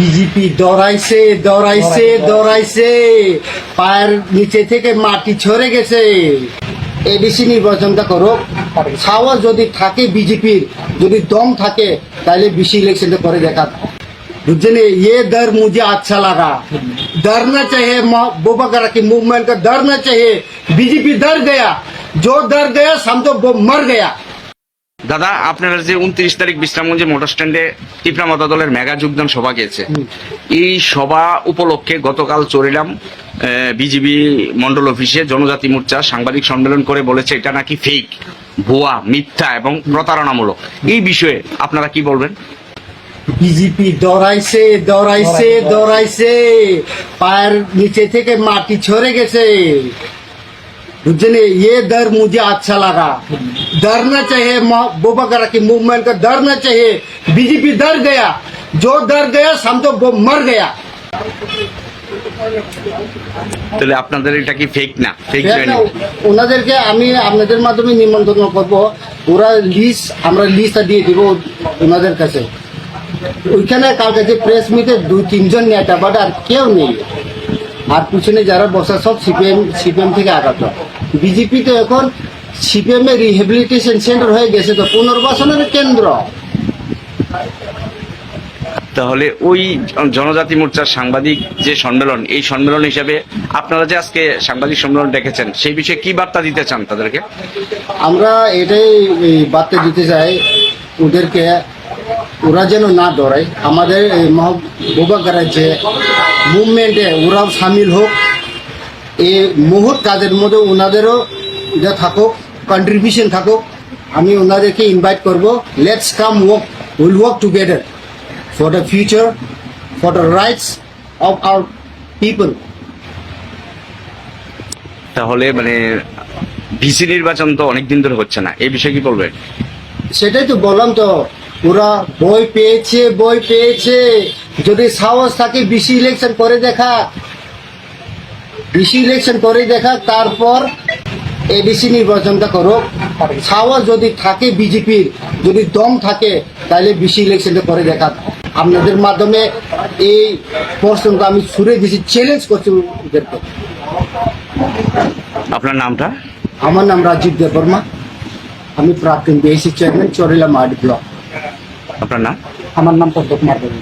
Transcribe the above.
BJP দৌড়াইছে দৌড়াইছে দৌড়াইছে পায়ের নিচে থেকে মাটি ছড়ে গেছে এডিসি নির্বাচনটা করো ছাওয়া যদি থাকে বিজেপির যদি দম থাকে তাহলে বেশি ইলেকশনটা করে দেখা बुझे ये डर मुझे अच्छा लगा डरना चाहिए मो- बुबकर की मूवमेंट का डरना चाहिए बीजेपी डर गया जो डर गया समझो वो मर गया দাদা আপনারা যে উনত্রিশ তারিখ বিশ্রামগঞ্জে মোটর স্ট্যান্ডে টিপরা মাতা দলের মেগা যোগদান সভা গেছে এই সভা উপলক্ষে গতকাল চড়িলাম বিজিবি মন্ডল অফিসে জনজাতি মোর্চা সাংবাদিক সম্মেলন করে বলেছে এটা নাকি ফেক ভুয়া মিথ্যা এবং প্রতারণামূলক। এই বিষয়ে আপনারা কি বলবেন? বিজেপি দৌড়াইছে দৌড়াইছে দৌড়াইছে পায়ের নিচে থেকে মাটি ছড়ে গেছে। বুঝছেন ইয়ে দর মুজে আচ্ছা লাগা। डरना चाहिए मो- बुबकर की मूवमेंट का डरना चाहिए बीजेपी डर गया जो डर गया समझो वो मर गया তাহলে আপনাদের এটা কি ফেক না ফেক একটা ওনাদেরকে আমি আপনাদের মাধ্যমে নিমন্ত্রণ করব ওরা লিস্ট আমরা লিস্টটা দিয়ে দিব ওনাদের কাছে ওইখানে কালকে যে প্রেস মিটে দুই তিনজন নেতা বাট আর কেউ নেই আর পিছনে যারা বসা সব সিপিএম সিপিএম থেকে আঘাত বিজেপি তো এখন সিপিএম এর রিহেবিলিটেশন সেন্টার হয়ে গেছে তো পুনর্বাসনের কেন্দ্র। তাহলে ওই জনজাতি মোর্চার সাংবাদিক যে সম্মেলন এই সম্মেলন হিসাবে আপনারা যে আজকে সাংবাদিক সম্মেলন ডেকেছেন সেই বিষয়ে কি বার্তা দিতে চান তাদেরকে? আমরা এটাই বার্তা দিতে চাই ওদেরকে ওরা যেন না দৌড়ায় আমাদের এই মহবুবাগারের যে মুভমেন্টে ওরাও সামিল হোক। এই মুহূর্ত কাজের মধ্যে ওনাদেরও এটা থাকুক কন্ট্রিবিউশন থাকুক আমি ওনাদেরকে ইনভাইট করব। Let's come work will work together for the future for the rights of our people তাহলে মানে ভিসি নির্বাচন তো অনেকদিন ধরে হচ্ছে না। এই বিষয়ে কি বলবেন? সেটাই তো বললাম তো ওরা বই পেয়েছে বই পেয়েছে। যদি সাহস থাকে বেশি ইলেকশন করে দেখা। বেশি ইলেকশন করে দেখা তারপর এডিসি নির্বাচনটা করো সাহস যদি থাকে বিজেপির যদি দম থাকে তাহলে বিসি ইলেকশনটা করে দেখা আপনাদের মাধ্যমে এই প্রশ্নটা আমি ছুড়ে দিছি চ্যালেঞ্জ করছি ওদেরকে। আপনার নামটা? আমার নাম রাজীব দেববর্মা আমি প্রাক্তন বিএসসি চেয়ারম্যান চরিলা মাঠ ব্লক। আপনার নাম? আমার নাম পদ্ম কুমার দেবী